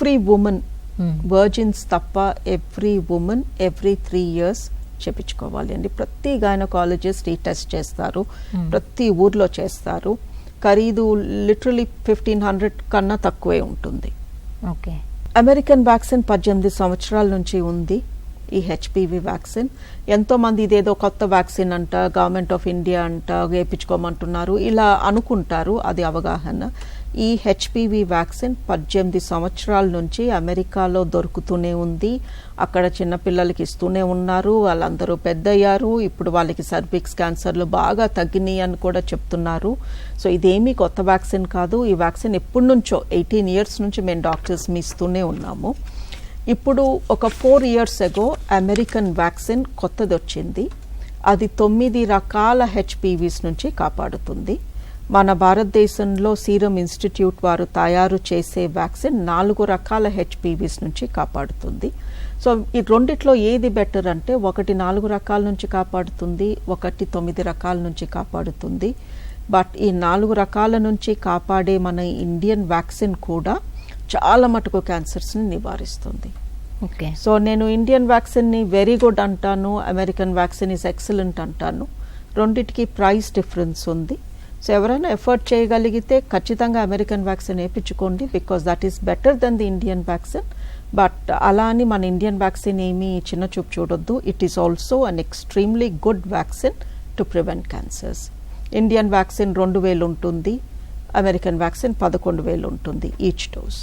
Every women virgins తప్ప every women every three years చేపించుకోవాలి అండి. ప్రతి గైనకాలజిస్ట్ ఈ టెస్ట్ చేస్తారు. Hmm. ప్రతి ఊర్లో చేస్తారు. ఖరీదు లిటరలీ ఫిఫ్టీన్ హండ్రెడ్ కన్నా తక్కువే ఉంటుంది. ఓకే. అమెరికన్ వ్యాక్సిన్ పద్దెనిమిది సంవత్సరాల నుంచి ఉంది. ఈ హెచ్పివి వ్యాక్సిన్. ఎంతోమంది ఇదేదో కొత్త వ్యాక్సిన్ అంట గవర్నమెంట్ ఆఫ్ ఇండియా అంట వేయించుకోమంటున్నారు ఇలా అనుకుంటారు అది అవగాహన. ఈ హెచ్పివి వ్యాక్సిన్ పద్దెనిమిది సంవత్సరాల నుంచి అమెరికాలో దొరుకుతూనే ఉంది. అక్కడ చిన్నపిల్లలకి ఇస్తూనే ఉన్నారు. వాళ్ళందరూ పెద్దయ్యారు. ఇప్పుడు వాళ్ళకి సర్విక్స్ క్యాన్సర్లు బాగా తగ్గినాయి అని కూడా చెప్తున్నారు. సో ఇదేమీ కొత్త వ్యాక్సిన్ కాదు. ఈ వ్యాక్సిన్ ఎప్పటి నుంచో ఎయిటీన్ ఇయర్స్ నుంచి మేము డాక్టర్స్ మీ ఇస్తూనే ఉన్నాము. ఇప్పుడు ఒక four years ago American vaccine కొత్తది వచ్చింది. అది తొమ్మిది రకాల హెచ్పివీస్ నుంచి కాపాడుతుంది. మన భారతదేశంలో సీరం ఇన్స్టిట్యూట్ వారు తయారు చేసే వ్యాక్సిన్ నాలుగు రకాల హెచ్పివీస్ నుంచి కాపాడుతుంది. సో ఈ రెండిట్లో ఏది బెటర్ అంటే ఒకటి నాలుగు రకాల నుంచి కాపాడుతుంది ఒకటి తొమ్మిది రకాల నుంచి కాపాడుతుంది. బట్ ఈ నాలుగు రకాల నుంచి కాపాడే మన ఇండియన్ వ్యాక్సిన్ కూడా చాలా మటుకు క్యాన్సర్స్ని నివారిస్తుంది. సో నేను ఇండియన్ వ్యాక్సిన్ని వెరీ గుడ్ అంటాను అమెరికన్ వ్యాక్సిన్ ఇస్ ఎక్సలెంట్ అంటాను. రెండిటికి ప్రైస్ డిఫరెన్స్ ఉంది. సో ఎవరైనా ఎఫర్ట్ చేయగలిగితే ఖచ్చితంగా అమెరికన్ వ్యాక్సిన్ వేయించుకోండి because that is better then the Indian vaccine. But అలా అని మన ఇండియన్ వ్యాక్సిన్ ఏమీ చిన్న చూపు చూడొద్దు. It is also an extremely good vaccine to prevent cancers. Indian vaccine రెండు వేలు ఉంటుంది అమెరికన్ వ్యాక్సిన్ పదకొండు వేలు ఉంటుంది ఈచ్ డోస్.